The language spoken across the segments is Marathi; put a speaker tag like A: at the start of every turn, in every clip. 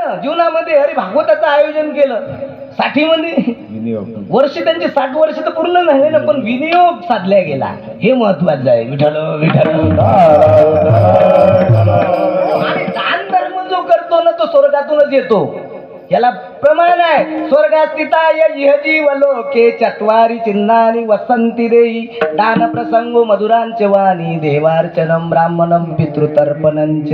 A: जीवनामध्ये हरी भागवताचं आयोजन केलं. साठीमध्ये? वर्ष त्यांचे साठ वर्ष तर पूर्ण झाले ना पण विनियोग साधल्या गेला. हे महत्वाचं आहे. विठ्ठल विठ्ठल. आणि दान धर्म जो करतो ना तो स्वर्गातूनच येतो. याला प्रमाण आहे. स्वर्गात इहजी या लोके चत्वारी चिन्हानी वसंती देई दान प्रसंगो मधुरांचे वाणी देवार्चनम ब्राह्मणम पितृतर्पणंच.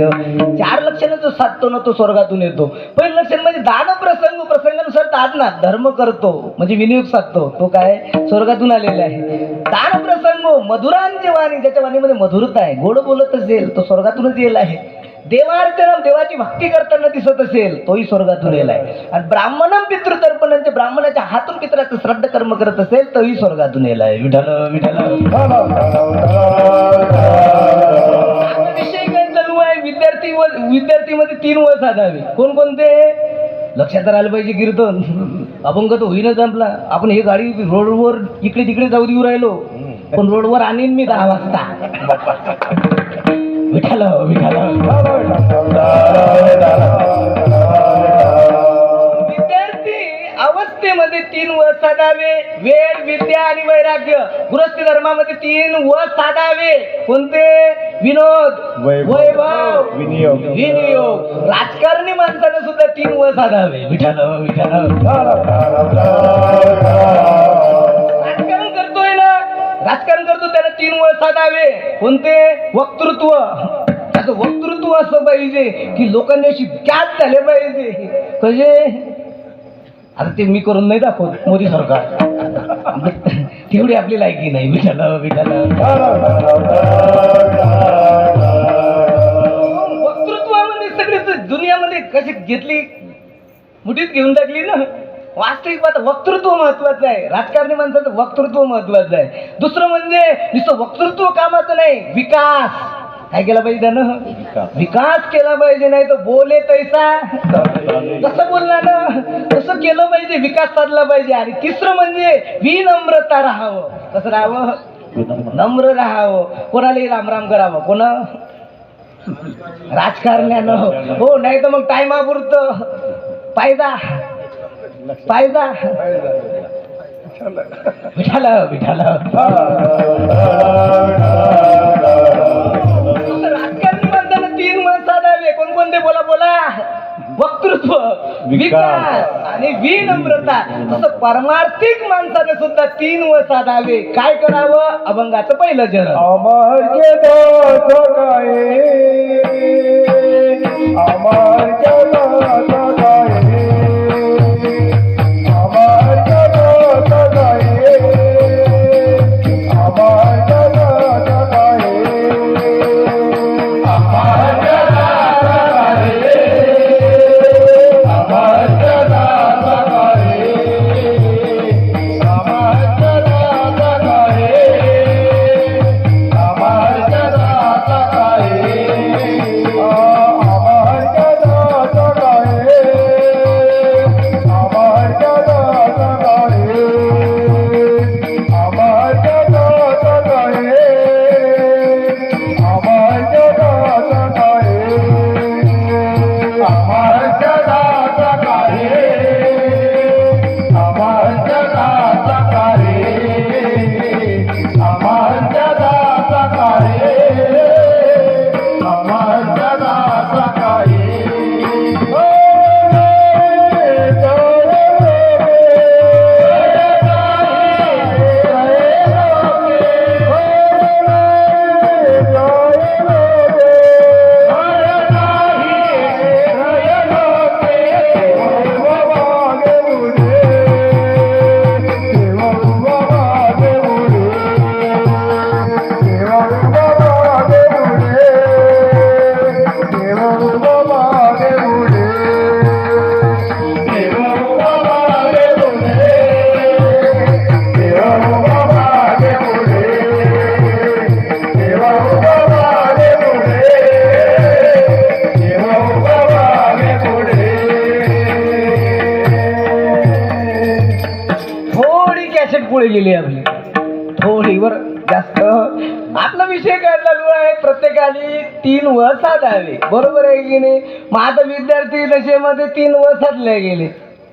A: चार लक्षण जो साधतो ना तो स्वर्गातून येतो. पहिलं लक्षण म्हणजे दान प्रसंग प्रसंगानुसार ताजना ना धर्म करतो. म्हणजे विनियोग साधतो. तो काय? स्वर्गातून आलेला आहे. दान प्रसंग मधुरांचे वाणी ज्याच्या वाणीमध्ये मधुरता आहे. गोड बोलत असेल तो स्वर्गातूनच येईल आहे. देवार्चनम देवाची भक्ती करताना दिसत असेल तोही स्वर्गातून येलाय आणि ब्राह्मणम पितृतर्पणांचे ब्राह्मणाच्या हातून पित्राचं श्रद्ध कर्म करत असेल तोही स्वर्गातून येलाय विठल विठल विषय काय चालू आहे विद्यार्थी व विद्यार्थीमध्ये तीन वर साधावे. कोणकोणते? लक्षात राहिलं पाहिजे कीर्तन. अपंग तर होईना आपला. आपण हे गाडी रोडवर इकडे तिकडे जाऊ देऊ राहिलो. पण रोडवर आणीन मी दहा वाजता. विठाल विठाल. विद्यार्थी अवस्थेमध्ये तीन व साधावे. वेळ विद्या आणि वैराग्य. गृहस्थी धर्मामध्ये तीन व साधावे. कोणते? विनोद
B: वैभव.
A: वैभव
B: विनियोग.
A: विनियोग. राजकारणी माणसाने सुद्धा तीन व साधावे. विठाल विठाल. साधावे कोणते? वक्तृत्व. त्याचं वक्तृत्व असं पाहिजे की लोकांनी अशी त्याग झाले पाहिजे. कसे आता ते मी करून नाही दाखवत मोदी सरकार. तेवढी आपली लायकी नाही विठाला विठाला वक्तृत्वामध्ये सगळे दुनियामध्ये कशी घेतली? मुठीत घेऊन टाकली ना. वास्तविक पाहता वक्तृत्व महत्वाचं आहे. राजकारणी माणसाचं वक्तृत्व महत्वाचं आहे. दुसरं म्हणजे नुसतं वक्तृत्व कामाचं नाही विकास. काय केला पाहिजे त्यानं? विकास केला पाहिजे नाही तर बोले तैसा. कसं बोलणार ना तसं केलं पाहिजे विकास साधला पाहिजे. आणि तिसरं म्हणजे विनम्रता राहावं. कसं राहावं? नम्र राहावं. कोणालाही राम राम करावं. कोणा? राजकारण्यानं. हो नाही तर मग टायमापुरतं फायदा. फायदा. विठाला विठाला राजकारणी माणसानं तीन साधावे कोणकोणते बोला बोला. वक्तृत्व विकास आणि विनम्रता. तसं परमार्थिक माणसाने सुद्धा तीन व साधावे. काय करावं? अभंगाचं पहिलं जन
B: अमर अमर
A: थोडी कॅसेट आपली. जास्त आपला विषय काय चालू आहे? प्रत्येकाने तीन व साधावे बरोबर आहे की नाही? मग आता विद्यार्थी दशेमध्ये तीन व साधले गेले.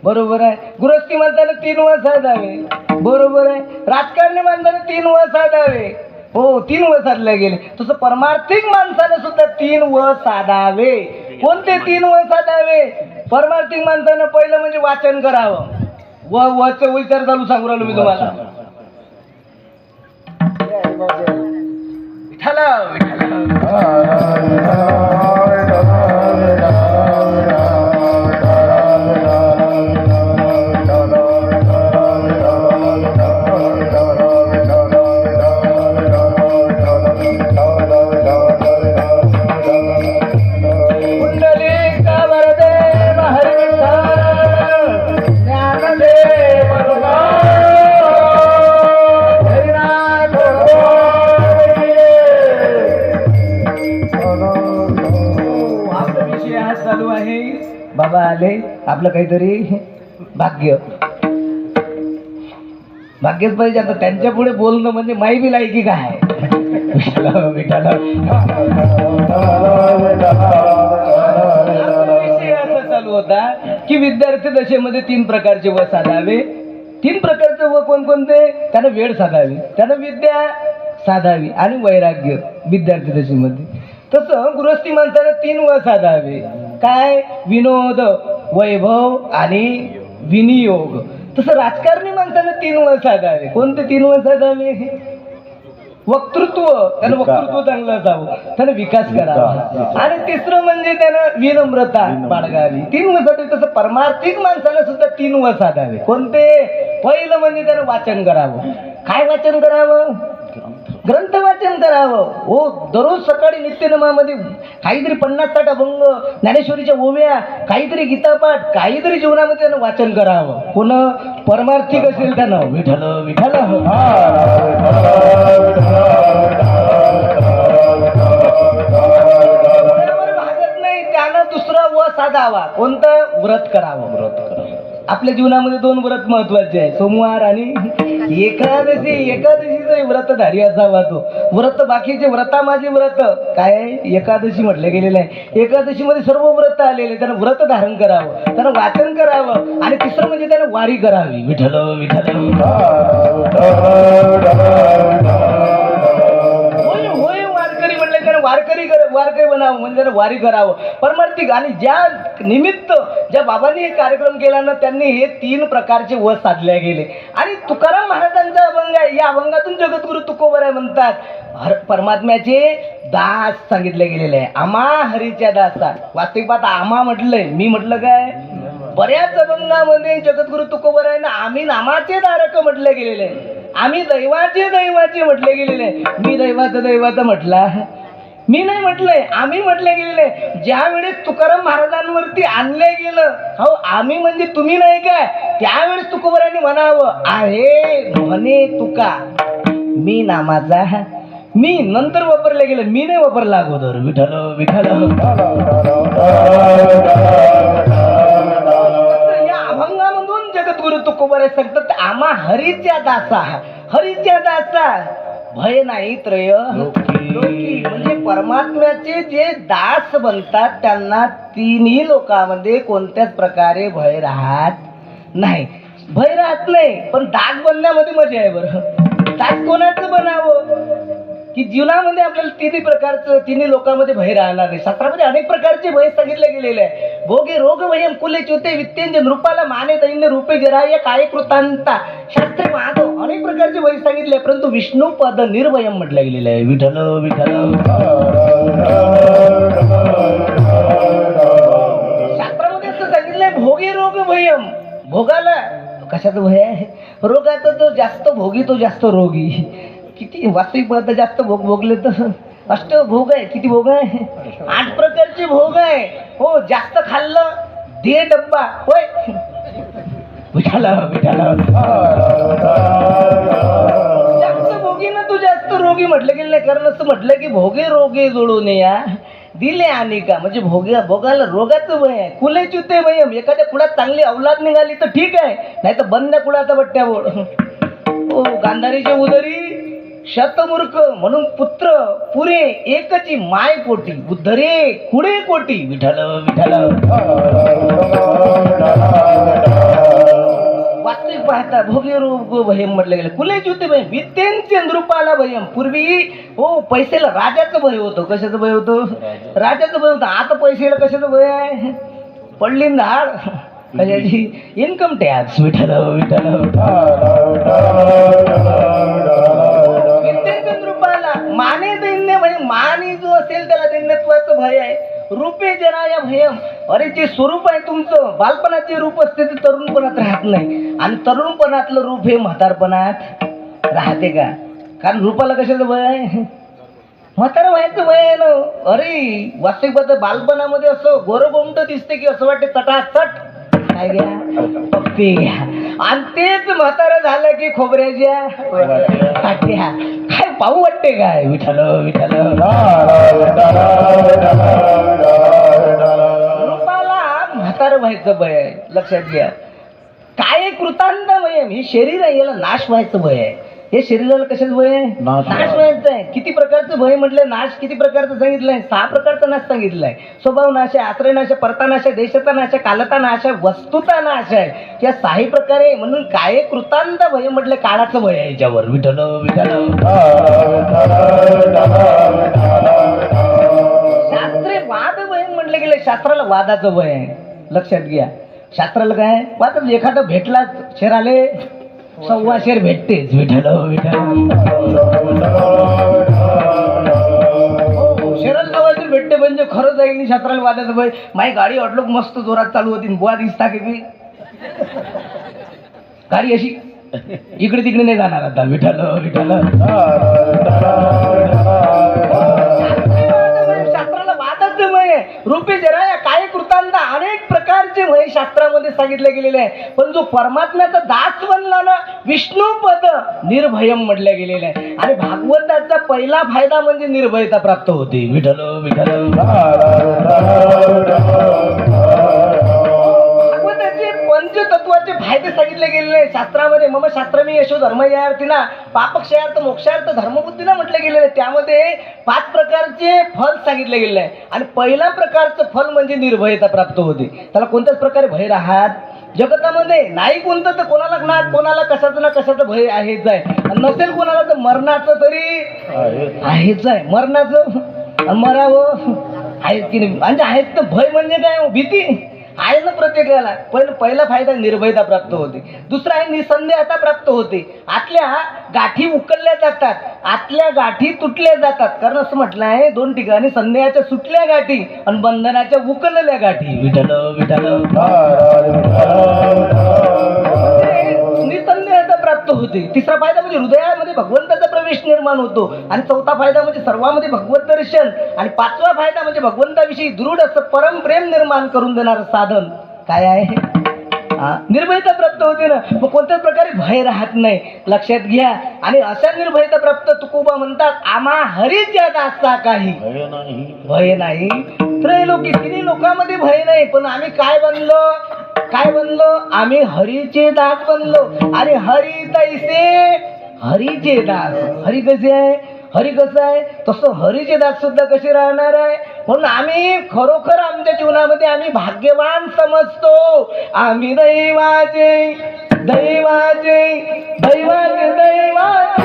A: बरोबर आहे. गृहस्थी म्हणताना तीन व साधावे. बरोबर आहे. राजकारणी म्हणताना तीन व साधावे. हो तीन व साधले गेले. तसं परमार्थिक माणसाने सुद्धा तीन व साधावे. कोणते तीन व साधावे? परमार्थिक माणसानं पहिलं म्हणजे वाचन करावं. व वच विचार चालू सांगू राहिलो मी तुम्हाला. विठाला विठाला काहीतरी भाग्य. भाग्यच पाहिजे आता. त्यांच्या पुढे बोलणं म्हणजे माई बी लायकी काय? विषय असा चालू होता की विद्यार्थी दशेमध्ये तीन प्रकारचे व साधावे. तीन प्रकारचे व कोणकोणते? त्यानं वेळ साधावी. त्यानं विद्या साधावी आणि वैराग्य विद्यार्थी दशेमध्ये. तसं गृहस्थी माणसानं तीन व साधावे. काय? विनोद वैभव आणि विनियोग. तसं राजकारणी माणसानं तीन व साधावे. कोणते तीन व साधावे? वक्तृत्व. त्यानं वक्तृत्व चांगलं असावं. त्यानं विकास करावा. आणि तिसरं म्हणजे त्यानं विनम्रता बाळगावी. तीन वसाठी तसं परमार्थिक माणसाला सुद्धा तीन व साधावे. कोणते? पहिलं म्हणजे त्यानं वाचन करावं. काय वाचन करावं? ग्रंथ वाचन करावं. हो दररोज सकाळी नित्यनमामध्ये काहीतरी पन्नास साठ अभंग ज्ञानेश्वरीच्या ओव्या काहीतरी गीतापाठ काहीतरी जीवनामध्ये त्यानं वाचन करावं. कोण? परमार्थिक असेल त्यानं. विठल विठल भागत नाही त्यानं दुसरा व साधावा. कोणतं? व्रत करावं. व्रत करावं. आपल्या जीवनामध्ये दोन व्रत महत्त्वाचे आहे सोमवार आणि एकादशी एकादशीचा व्रतधारी असावा तो. व्रत बाकीचे व्रता माझे व्रत. काय? आहे? एकादशी म्हटलं गेलेलं आहे. एकादशीमध्ये सर्व व्रत आलेले. त्यानं व्रत धारण करावं. त्यानं वाचन करावं. आणि तिसरं म्हणजे त्यानं वारी करावी. विठल विठल वारकरी कर वारकरी बनावं म्हणजे त्यानं वारी करावं. परमार्थिक आणि ज्या निमित्त ज्या बाबांनी हे कार्यक्रम केला ना त्यांनी हे तीन प्रकारचे व साधले गेले. आणि तुकाराम महाराजांचा अभंग आहे. या अभंगातून जगद्गुरु तुकोबराय म्हणतात परमात्म्याचे दास सांगितले गेलेले आहे. आमा हरीच्या दासा. वास्तविक पाहता आमा म्हटलंय. मी म्हटलं काय? बऱ्याच अभंगामध्ये जगद्गुरु तुकोबरायनं आम्ही नामाचे धारक म्हटले गेलेले आहे. आम्ही दैवाचे दैवाचे म्हटले गेलेले आहे. मी दैवाचं दैवाचं म्हटला. मी नाही म्हटलंय आम्ही म्हटले गेलेले. ज्यावेळेस तुकाराम महाराजांवरती आणले गेलं हो आम्ही म्हणजे तुम्ही नाही काय? त्यावेळेस तुकोबरांनी म्हणावं आहे म्हणे तुका मी नामाचा मी नंतर वापरले गेलं मी नाही वापरला अगोदर. विठल विठल या अभंगामधून जगद्गुरु तुकोबरे सांगतात आम्हा हरीच्या दासा हरीच्या दासा भय नाही त्रय. लोकी म्हणजे परमात्म्याचे जे दास बनतात त्यांना तिन्ही लोकांमध्ये कोणत्याच प्रकारे भय राहत नाही. भय राहत नाही पण दास बनण्यामध्ये मजा आहे बरं. दास कोणाचं बनावं? की जीवनामध्ये आपल्याला तिन्ही प्रकारचं तिन्ही लोकांमध्ये भय राहणार नाही. शास्त्रामध्ये अनेक प्रकारचे भय सांगितले गेलेले आहे. भोगे रोग वयम कुले चुते वित्तेंजे नृपाला माने दैन्य रूपे जराय काय कृतांता शास्त्रे माधव अनेक प्रकारचे भय सांगितले परंतु विष्णू पद निर्भयम म्हटलं गेलेलं आहे. विठल विठल शास्त्रामध्ये असं सांगितलंय भोगे रोग भयम भोगाला कशाचं भय आहे? रोगाचा जो जास्त भोगी तो जास्त रोगी. किती वास्तविक पदार्थ जास्त भोग भोगले तर अष्ट भोग आहे. किती भोग आहे? आठ प्रकारचे भोग आहे. हो जास्त खाल्लं दे डब्बा. होय. विठाला विठाला. जास्त भोगी ना तू जास्त रोगी म्हटलं गेलं नाही कारण असं म्हटलं की भोगे रोगे जोडून या. दिले आणि का? म्हणजे भोग्या भोगाला रोगाचं भय आहे. कुले चुते वयम एखाद्या कुळात चांगली अवलाद निघाली तर ठीक आहे. नाही तर बंद कुळाचा बट्ट्या बोड हो गांधारीच्या उदरी शतमूर्ख म्हणून पुत्र पुरे एकची माय पोटी उद्धरे कुडे कोटी विठल विठल वास्तविक पाहता भोग्य रूप भयम म्हटलं गेलं. कुले जुते भयम विद्येंचे नृपाला भयम पूर्वी हो पैसेला राजाचं भय होतं. कशाचं भय होतं? राजाचं. भय होतं. आता पैसेला कशाचं भय आहे? पडली ना हाड. कशाची? इन्कम टॅक्स विठल विठल त्याला भय आहे. रूपे जनाया भयम अरे जे स्वरूप आहे तुमचं. बालपणाचे रूप असते ते तरुणपणात राहत नाही. आणि तरुणपणातलं रूप हे म्हातारपणात राहते का? कारण रूपाला कशाचं भय आहे? म्हातारा व्हायचं वय आहे ना. अरे वास्तविकबद्दल बालपणामध्ये असं गोरगोमट दिसते की असं वाटते तटातट काय घ्या पप्पी. घ्या आणि तेच म्हातारं झालं की खोबऱ्याच्या काट्या काय पाहू वाटते काय? विठाल विठाल रूपाला म्हातारं व्हायचं भय आहे लक्षात घ्या. काय कृतांत भय मी हे शरीर आहे याला नाश व्हायचं भय. आहे हे शरीराला कशाचं भय आहे?
B: नाश
A: नाश व्हायचं आहे किती प्रकारचं भय म्हटलंय नाश किती प्रकारचं सांगितलंय? सहा प्रकारचा नाश सांगितलाय. स्वभाव नाश आहे आश्रय नाश आहे परता नाश आहे देशता नाश आहे कालता नाश आहे वस्तुता नाश आहे. या साही प्रकारे म्हणून काय कृतांत भय म्हटलं काळाचं भय आहे याच्यावर. विठल विठल शास्त्रे वाद भय म्हटलं गेलं शास्त्राला वादाचं भय आहे. लक्षात घ्या. शास्त्राला काय? वाद एखादं भेटला शेराले सव्वा शेर भेटतेच विठल विठल हो, शेराला भेटते म्हणजे खरंच आहे की शास्त्राला वादाचं भाई माझी गाडी अडलोक मस्त जोरात चालू होती बुवा दिसता की मी. गाडी अशी. इकडे तिकडे नाही जाणार आता विठल विठल शास्त्राला वादच मय जरा या काय कृतांना अनेक प्रकारचे शास्त्रामध्ये सांगितलं गेलेलं आहे. पण जो परमात्म्याचा दास बनला ना विष्णू पद निर्भयम म्हटलं गेलेलं आहे. आणि भागवताचा पहिला फायदा म्हणजे निर्भयता प्राप्त होते. विठल विठल ते फायदे सांगितले गेलेले आहे शास्त्रामध्ये मग शास्त्र मी यशो धर्म या अर्थीना पापक्षयार्थ मोक्षार्थ धर्मबुद्धीनं म्हटलं गेलेलं. आहे त्यामध्ये पाच प्रकारचे फल सांगितले गेलेले आहे आणि पहिला प्रकारचं फल म्हणजे निर्भयता प्राप्त होते. त्याला कोणत्याच प्रकारे भय राहत? जगतामध्ये नाही कोणतं तर कोणाला ना कोणाला कशाचं ना कशाचं भय आहेच आहे नसेल कोणाला तर मरणाचं तरी आहेच आहे मरणाचं मरावं आहेत की नाही? म्हणजे आहेत तर भय म्हणजे काय? भीती. आहे ना प्रत्येकाला. पण पहिला फायदा निर्भयता प्राप्त होते. दुसरा आहे निसंदेहता प्राप्त होते. आतल्या गाठी उकलल्या जातात. आतल्या गाठी तुटल्या जातात. कारण असं म्हटलं आहे दोन ठिकाणी संदेहाच्या सुटल्या गाठी आणि बंधनाच्या उकलल्या गाठी. विठल विठल प्राप्त होते. तिसरा फायदा म्हणजे हृदयामध्ये भगवंताचा प्रवेश निर्माण होतो. आणि चौथा फायदा म्हणजे सर्वांमध्ये भगवत दर्शन. आणि पाचवा फायदा म्हणजे भगवंताविषयी दृढ असं परम प्रेम निर्माण करून देणारं साधन. काय आहे? निर्भयता प्राप्त होते ना. मग कोणत्याच प्रकारे भय राहत नाही? लक्षात घ्या. आणि अशा निर्भयता प्राप्त तुकोबा म्हणतात आम्हा हरीच या दासता काही. भय नाही. त्रैलोकी तिन्ही लोकांमध्ये भय नाही. पण आम्ही काय बनलो? काय बनलो आम्ही हरीचे दास बनलो आणि हरी तैसे हरीचे दास. हरी कसे आहे? हरी कसं आहे? तसं हरीचे दास सुद्धा कसे राहणार आहे? म्हणून आम्ही खरोखर आमच्या जीवनामध्ये आम्ही भाग्यवान समजतो. आम्ही दैवाचे दैवाचे दैवाचे दैवाचे.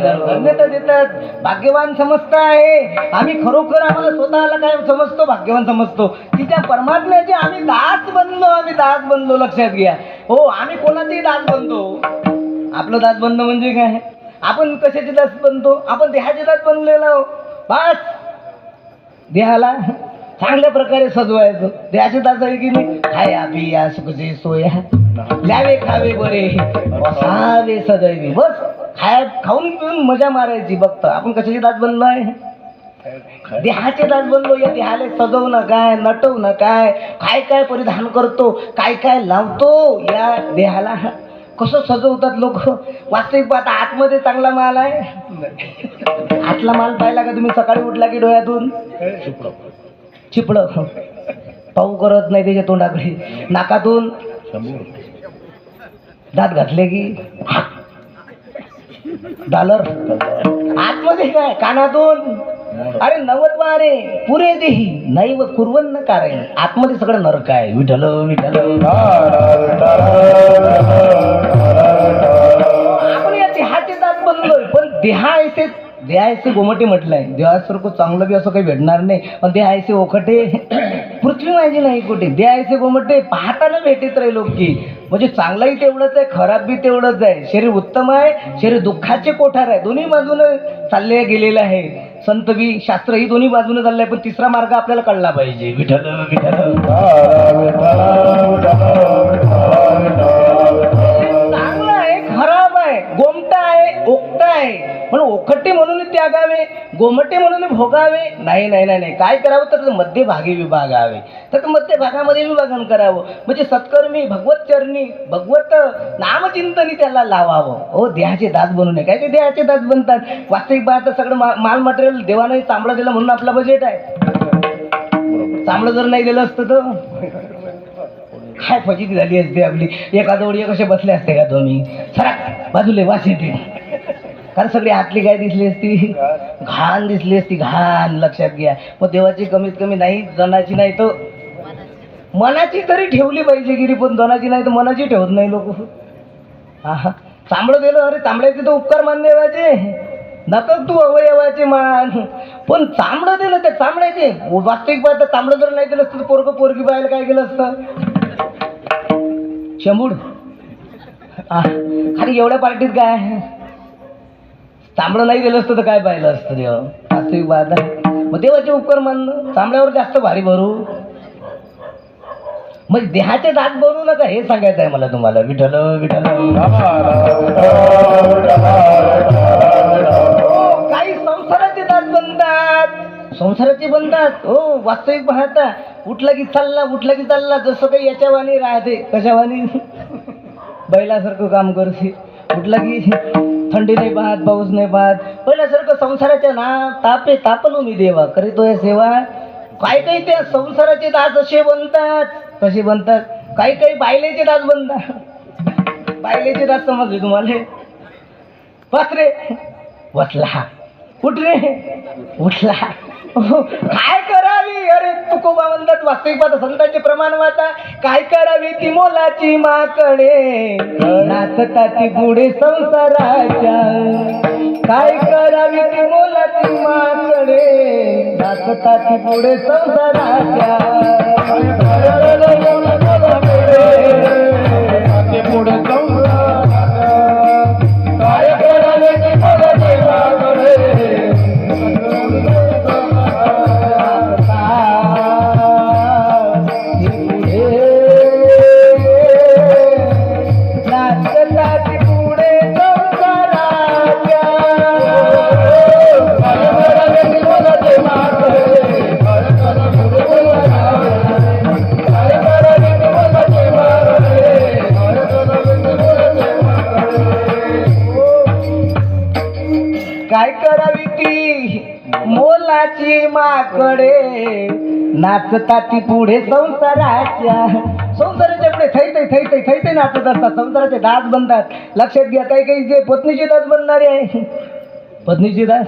A: धन्यता देतात. भाग्यवान समजता आहे. आम्ही खरोखर आम्हाला स्वतःला काय समजतो? भाग्यवान समजतो. तिच्या परमात्म्याचे आम्ही दास बनलो आम्ही दास बनलो लक्षात घ्या. हो आम्ही कोणाचेही दास बनतो? आपलं दास बनणं म्हणजे काय? आपण कशाचे दास बनतो? आपण देहाचे दास बनलेलो हो। बस. देहाला चांगल्या प्रकारे सजवायचं. देहाचे दास आहे की नाही? खाया पिया सुखचे सोया. द्यावे खावे बरे. बसावे सदैवी. बस. खाया खाऊन पिऊन मजा मारायची बघत आपण कशाचे दास बनलो आहे? देहाचे दास बनलो या देहाला सजवणं काय नटवणं काय काय काय परिधान करतो काय काय लावतो या देहाला. कसं सजवतात लोक? वास्तविक पाहता आतमध्ये चांगला माल आहे. आतला माल पाहिला का तुम्ही? सकाळी उठला की डोळ्यातून? चिपळ. पाऊ करत नाही त्याच्या तोंडाकडे. नाकातून दात घातले की? डॉलर. आतमध्ये काय? कानातून? अरे नवत वारे. पुरे देही. नाही व कुरवन न कारण आतमध्ये सगळं नरक आहे. विठल विठल आपण या देहाचे दात बनलोय पण देहा ऐसे देहा ऐसे गोमटे म्हटलंय. देहासारखं चांगलं बी असं काही भेटणार नाही. पण देहा ऐसे ओखटे पृथ्वी माझी नाही कुठे. देहा ऐसे गोमटे पाहताना भेटत राहील लोक की म्हणजे चांगलंही तेवढंच आहे खराब बी तेवढंच आहे. शरीर उत्तम आहे शरीर दुःखाचे कोठार आहे. दोन्ही बाजूनं चालले गेलेलं आहे. संत बी शास्त्र ही दोन्ही बाजूने चाललंय पण तिसरा मार्ग आपल्याला कळला पाहिजे. विठल विठल चांगला आहे खराब आहे गोमटा आहे ओकटा आहे. पण ओखटे म्हणून त्यागावे गोमटे म्हणून भोगावे. नाही नाही नाही नाही. काय करावं? तर मध्यभागी विभागावे. तर मध्यभागामध्ये विभागन करावं. म्हणजे सत्कर्मी भगवत चरणी भगवत नामचिंतनी त्याला लावावं. हो देहाचे दास बनू नये. काय ते देहाचे दास बनतात? वास्तविक पाहता सगळं मा माल मटेरियल देवाने चांबडा दिलं म्हणून आपला बजेट आहे. चांबडं जर नाही दिलं असतं तर? काय फजिती झाली असते आपली? एका जवळ कसे बसले असते का तुम्ही? सरा बाजूले वास येते. कारण सगळी आतली काय दिसली असती. घाण दिसली असती घाण लक्षात घ्या. मग देवाची कमीत कमी नाही जनाची नाही तर मनाची तरी ठेवली पाहिजे गिरी पण जनाची नाही तर मनाची ठेवत नाही लोक. हा हा चांबडं दिलं अरे तांबड्याचे तर उपकार मान देवाचे नकच तू अवयवाचे मान. पण चांबडं दिलं ते चांबड्याचे वास्तविक पाहता चांबडं जर नाही दिलं असतं तर पोरग पोरगी पाहायला काय केलं असतं? शंभूड. खाली एवढ्या पार्टीत काय? चांबडं नाही गेलं असतं तर काय पाहिलं असतं देव? वास्तविक पाहता मग देवाचे उपकार मानणं? तांबड्यावर जास्त भारी भरू? मग देहाचे दात बनवू नका हे सांगायचं आहे मला तुम्हाला. विठल विठल काही संसाराचे दात बनतात. संसाराचे बनतात? हो वास्तविक पाहता. उठला की चालला उठला की चालला जसं काही याच्यावानी राहते कशावानी बैलासारखं काम करते. उठला की थंडी नाही पाहत पाऊस नाही पाहत पहिल्यासारखं संसाराच्या ना तापे तापलो मी देवा करीतोय सेवा. काही काही त्या संसाराचे दास असे बनतात कसे बनतात. काही काही बायलेचे दास बनतात. बायलेचे दास समजले तुम्हाला? बस रे बसला उठ रे उठला. काय करावी? वास्तविक पाहता. संतांचे प्रमाण वाचा. काय करावी ती मोलाची माकडे? नाचता ती पुढे संसाराच्या. काय करावी ती मोलाची माकडे? नाचता ती पुढे संसाराच्या. नाचता ती पुढे संसाराच्या. संसाराच्या पुढे थैते थैते थैते नाचत असतात. संसाराचे दास बनतात. लक्षात घ्या काही काही जे पत्नीचे दास बनणारे आहे. पत्नीचे दास?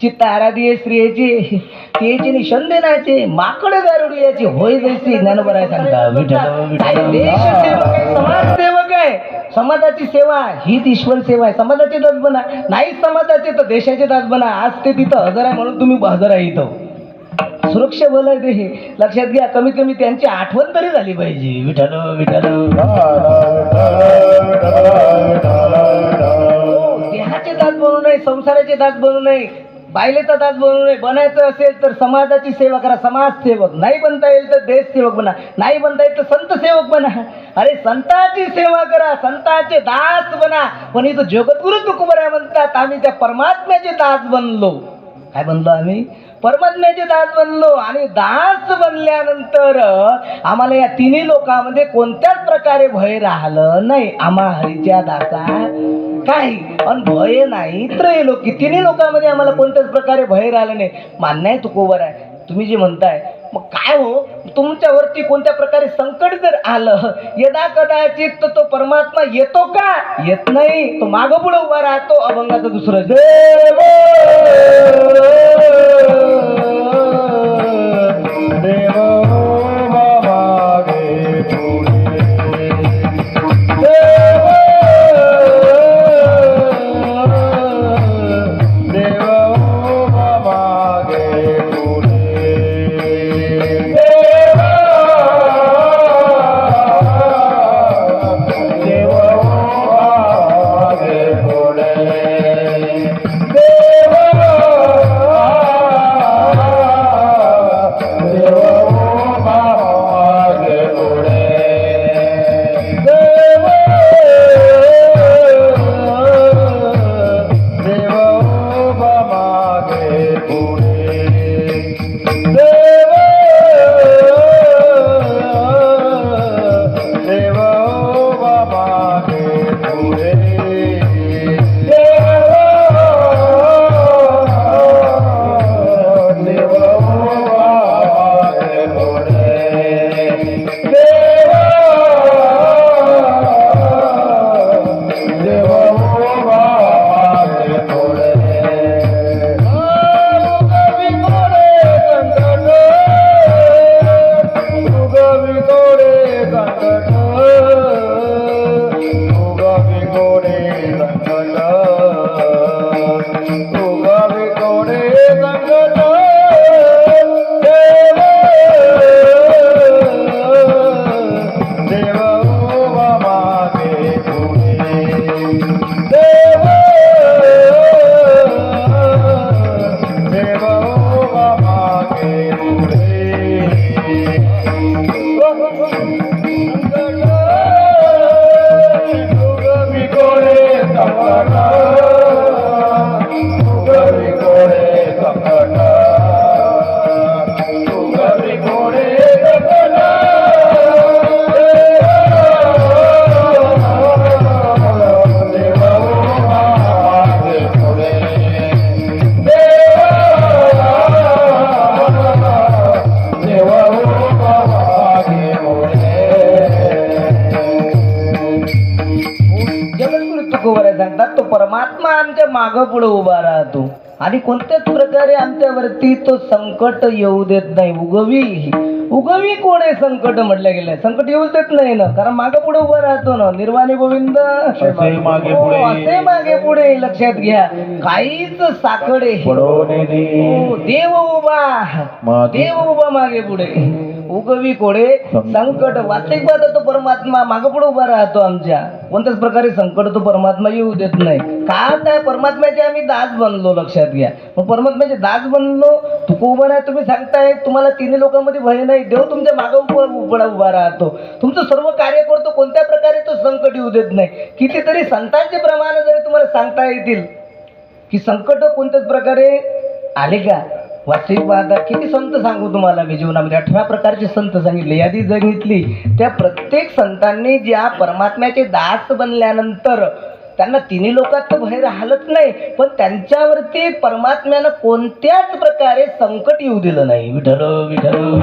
A: चित्त आराधी स्त्रियेची. तिचे निशंदनाचे माकड गारुडी याची होय जैसी सांगता. सेवक आहे समाजसेवक आहे. समाजाची सेवा हीच ईश्वर सेवा आहे. समाजाचे दास बना. नाही समाजाचे तर देशाचे दास बना. आज ते तिथं हजर आहे म्हणून तुम्ही हजर आहे इथं. सुरक्षा बल आहे ते लक्षात घ्या कमीत कमी त्यांची आठवण तरी झाली पाहिजे. विठ्ठल विठ्ठल. हो, नये संसाराचे दात बनू नये बायलेचा दात बनू नये बनायचं असेल तर समाजाची सेवा करा. समाजसेवक नाही बनता येईल तर देशसेवक बना. नाही बनता येईल तर संत सेवक बना. अरे संताची सेवा करा संताचे दास बना. पण इथं जगद्गुरु तुकोबऱ्या म्हणतात आम्ही त्या परमात्म्याचे दास बनलो. काय बनलो आम्ही? परमात्म्याचे दास बनलो आणि दास बनल्यानंतर आम्हाला या तिन्ही लोकांमध्ये कोणत्याच प्रकारे भय राहिलं नाही. आम्हा हरीच्या दासा काही. पण भय नाही. त्रय लोक तिन्ही लोकांमध्ये आम्हाला कोणत्याच प्रकारे भय राहिलं नाही. मान्य आहे तुकोबर आहे तुम्ही जे म्हणताय मग काय हो? तुमच्यावरती कोणत्या प्रकारे संकट जर आलं यदा कदाचित तर तो परमात्मा येतो का? येत नाही. तो मागं पुढे उभा राहतो. अभंगाचं दुसरं
B: देव! देव!
A: परमात्मा आमच्या मागं पुढे उभा राहतो. आणि कोणत्याच प्रकारे आमच्यावरती तो संकट येऊ देत नाही. उगवी. उगवी कोण आहे संकट म्हटलं गेलं? संकट येऊ देत नाही ना. कारण मागं पुढे उभा राहतो ना. निर्वाणी गोविंद.
B: असे मागे
A: हो,
B: पुढे.
A: असे मागे पुढे. लक्षात घ्या. काहीच साकडे. हो, देव उभा. देव उभा मागे पुढे. उगवी कोडे संकट. वास्तविक पाहता तो परमात्मा. मागं पुढे उभा राहतो आमच्या. कोणत्याच प्रकारे संकट तो परमात्मा येऊ देत नाही. का त्या परमात्म्याचे आम्ही दास बनलो लक्षात घ्या. मग परमात्म्याचे दास बनलो तू उभा नाही तुम्ही सांगताय तुम्हाला तिन्ही लोकांमध्ये भय नाही. देव तुमच्या मागं उभा राहतो. तुमचं सर्व कार्य करतो कोणत्या प्रकारे तो संकट येऊ देत नाही. कितीतरी संतांचे प्रमाण जरी तुम्हाला सांगता येतील की संकट कोणत्याच प्रकारे आले का? वास्तविक पाहता किती संत सांगू तुम्हाला मी जीवनामध्ये? अठरा प्रकारचे संत सांगितले यादी सांगितली त्या प्रत्येक संतांनी ज्या परमात्म्याचे दास बनल्यानंतर त्यांना तिन्ही लोकात तर भय राहिलंच नाही पण त्यांच्यावरती परमात्म्यानं कोणत्याच प्रकारे संकट येऊ दिलं नाही. विठल विठल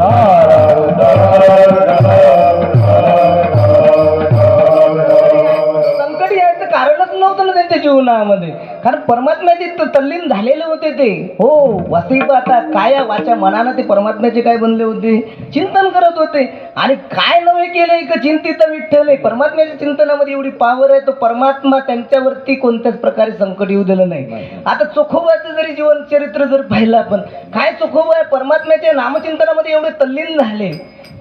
A: कारणच नव्हतं ना त्यांच्या जीवनामध्ये. कारण परमात्म्याचे तल्लीन झालेले होते ते. हो वास्तविक आता काय वाच्या मनानं ते परमात्म्याचे काय बनले होते? चिंतन करत होते. आणि काय नवे केले का चिंतित विठ्ठल आहे. परमात्म्याच्या चिंतनामध्ये एवढी पावर आहे तो परमात्मा त्यांच्यावरती कोणत्याच प्रकारे संकट येऊ दिलं नाही. आता चोखोबाचं जरी जीवन चरित्र जर पाहिलं आपण काय चोखोबा आहे? परमात्म्याच्या नामचिंतनामध्ये एवढे तल्लीन झाले.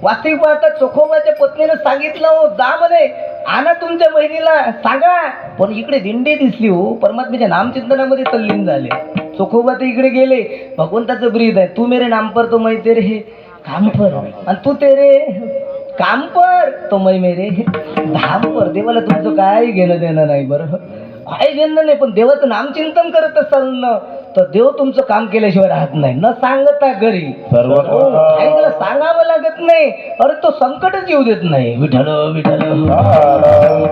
A: वास्तविक पाहता चोखोबाच्या पत्नीनं सांगितलं हो जा म्हणे. आणा तुमच्या बहिणीला सांगा. पण इकडे दिंडी दिसली हो. परमात्म्याच्या नामचिंतनामध्ये तल्लीन झाले. चोखोबा ते इकडे गेले. भगवंताचं ब्रीद आहे. तू मेरे नाम पर तो मै तेरे हे. काम पर आणि तू तेरे काम पर तो मै मेरे धाम पर देवाला तुमचं काय घेणं देणं नाही बरं. काय घेणं नाही पण देवाचं नामचिंतन करत असाल ना तर देव तुमचं काम केल्याशिवाय राहत नाही. न सांगता घरी. हो, त्याला सांगावं लागत नाही अरे तो संकटच येऊ देत नाही. विठ्ठल
B: नारायण